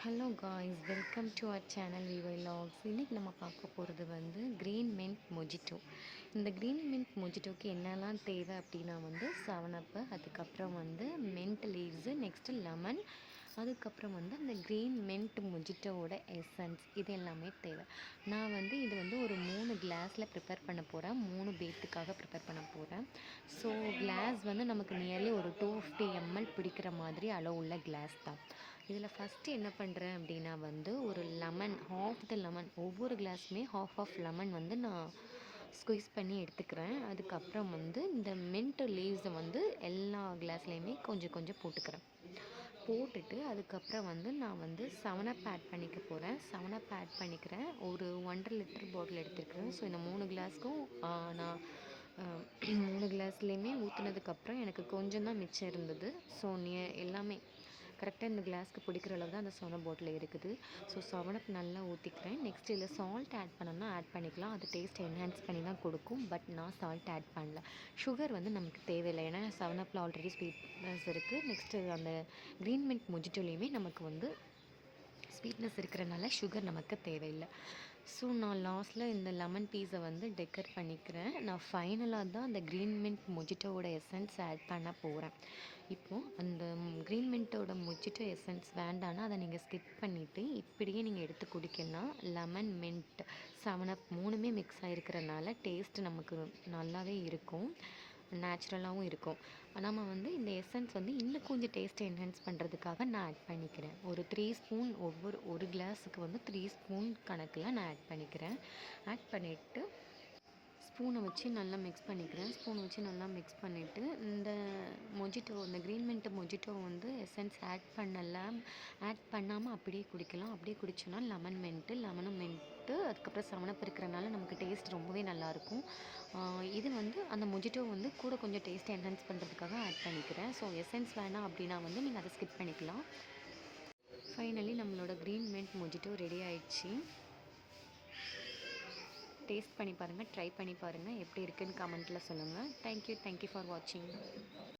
Hello guys welcome to our channel விவை lakhs இன்றைக்கி நம்ம பார்க்க போகிறது வந்து க்ரீன் மின்ட் மொஜிட்டோ இந்த க்ரீன் மின்ட் மொஜிட்டோக்கு என்னெல்லாம் தேவை அப்படின்னா வந்து செவனப்பு அதுக்கப்புறம் வந்து மின்ட் லீவ்ஸு நெக்ஸ்ட்டு லெமன் அதுக்கப்புறம் வந்து அந்த க்ரீன் மென்ட் மொஜிட்டோட எசன்ஸ் இது எல்லாமே தேவை. நான் வந்து இது வந்து ஒரு மூணு கிளாஸில் ப்ரிப்பேர் பண்ண போகிறேன் மூணு பேத்துக்காக ப்ரிப்பேர் பண்ண போகிறேன் ஸோ கிளாஸ் வந்து நமக்கு நியர்லி ஒரு டூ ஃபிஃப்டி எம்எல் பிடிக்கிற மாதிரி அளவு உள்ள கிளாஸ் தான். இதில் ஃபஸ்ட்டு என்ன பண்ணுறேன் அப்படின்னா வந்து ஒரு லெமன் ஹாஃப் த லெமன் ஒவ்வொரு கிளாஸுமே ஹாஃப் ஆஃப் லெமன் வந்து நான் ஸ்குவீஸ் பண்ணி எடுத்துக்கிறேன். அதுக்கப்புறம் வந்து இந்த மின்ட் லீவ்ஸை வந்து எல்லா கிளாஸ்லேயுமே கொஞ்சம் கொஞ்சம் போட்டுக்கிறேன். போட்டுட்டு அதுக்கப்புறம் வந்து நான் வந்து செவனப் ஆட் பண்ணிக்க போகிறேன் செவனப் ஆட் பண்ணிக்கிறேன். ஒரு ஒன்றரை லிட்டர் பாட்டில் எடுத்துருக்கிறேன். ஸோ இந்த மூணு கிளாஸ்க்கும் நான் மூணு கிளாஸ்லேயுமே ஊற்றுனதுக்கப்புறம் எனக்கு கொஞ்சம் தான் மிச்சம் இருந்தது. ஸோ நீ எல்லாமே கரெக்டாக இந்த கிளாஸ்க்கு பிடிக்கிற அளவு தான் அந்த சோனா பாட்டில் இருக்குது. ஸோ சவனப் நல்லா ஊற்றிக்கிறேன் நெக்ஸ்ட் இதில் சால்ட் ஆட் பண்ணோம்னா ஆட் பண்ணிக்கலாம். அது டேஸ்ட் என்ஹான்ஸ் பண்ணி தான் கொடுக்கும். பட் நான் சால்ட் ஆட் பண்ணல. சுகர் வந்து நமக்கு தேவையில்லை. ஏன்னா செவனப்பில் ஆல்ரெடி ஸ்வீட்னஸ் இருக்குது நெக்ஸ்ட்டு அந்த க்ரீன் மின்ட் மொஜிட்டோலையுமே நமக்கு வந்து ஸ்வீட்னஸ் இருக்கிறனால சுகர் நமக்கு தேவையில்லை. ஸோ நான் லாஸ்ட்டில் இந்த லெமன் பீஸை வந்து டெக்கர் பண்ணிக்கிறேன். நான் ஃபைனலாக தான் அந்த க்ரீன் மின்ட் மொஜிட்டோவோட எசன்ஸ் ஆட் பண்ண போகிறேன் இப்போது அந்த க்ரீன் மின்ட்டோட மொஜிட்டோ எசன்ஸ் வேண்டானா அதை நீங்கள் ஸ்கிப் பண்ணிவிட்டு இப்படியே நீங்கள் எடுத்து குடிக்கலாம். லெமன் மின்ட் செவன் அப் மூணுமே மிக்ஸ் ஆகிருக்கிறனால டேஸ்ட் நமக்கு நல்லாவே இருக்கும். நேச்சுரலாகவும் இருக்கும். நம்ம வந்து இந்த எசன்ஸ் வந்து இன்னும் கொஞ்சம் டேஸ்ட்டை என்ஹான்ஸ் பண்ணுறதுக்காக நான் ஆட் பண்ணிக்கிறேன். ஒரு த்ரீ ஸ்பூன் ஒவ்வொரு ஒரு கிளாஸுக்கு வந்து த்ரீ ஸ்பூன் கணக்கில் நான் ஆட் பண்ணிக்கிறேன். ஆட் பண்ணிவிட்டு ஸ்பூனை வச்சு நல்லா மிக்ஸ் பண்ணிக்கிறேன். ஸ்பூனை வச்சு நல்லா மிக்ஸ் பண்ணிவிட்டு இந்த மொஜிட்டோ இந்த க்ரீன் மின்ட் மொஜிட்டோ வந்து எசன்ஸ் ஆட் பண்ணலாம். ஆட் பண்ணாமல் அப்படியே குடிக்கலாம். அப்படியே குடிச்சோன்னா லெமன் மின்ட்டு லெமனும் அதுக்கப்புறம் செவனப் இருக்கிறனால நமக்கு டேஸ்ட் ரொம்பவே நல்லாயிருக்கும். இது வந்து அந்த மொஜிட்டோ வந்து கூட கொஞ்சம் டேஸ்ட்டை என்ஹான்ஸ் பண்ணுறதுக்காக ஆட் பண்ணிக்கிறேன். ஸோ எசன்ஸ் வேணாம் அப்படின்னா வந்து நீங்கள் அதை ஸ்கிப் பண்ணிக்கலாம். ஃபைனலி நம்மளோட க்ரீன் மின்ட் மொஜிட்டோ ரெடி ஆயிடுச்சு. டேஸ்ட் பண்ணி பாருங்கள் ட்ரை பண்ணி பாருங்கள் எப்படி இருக்குதுன்னு கமெண்ட்டில் சொல்லுங்கள் தேங்க்யூ தேங்க்யூ ஃபார் வாட்சிங்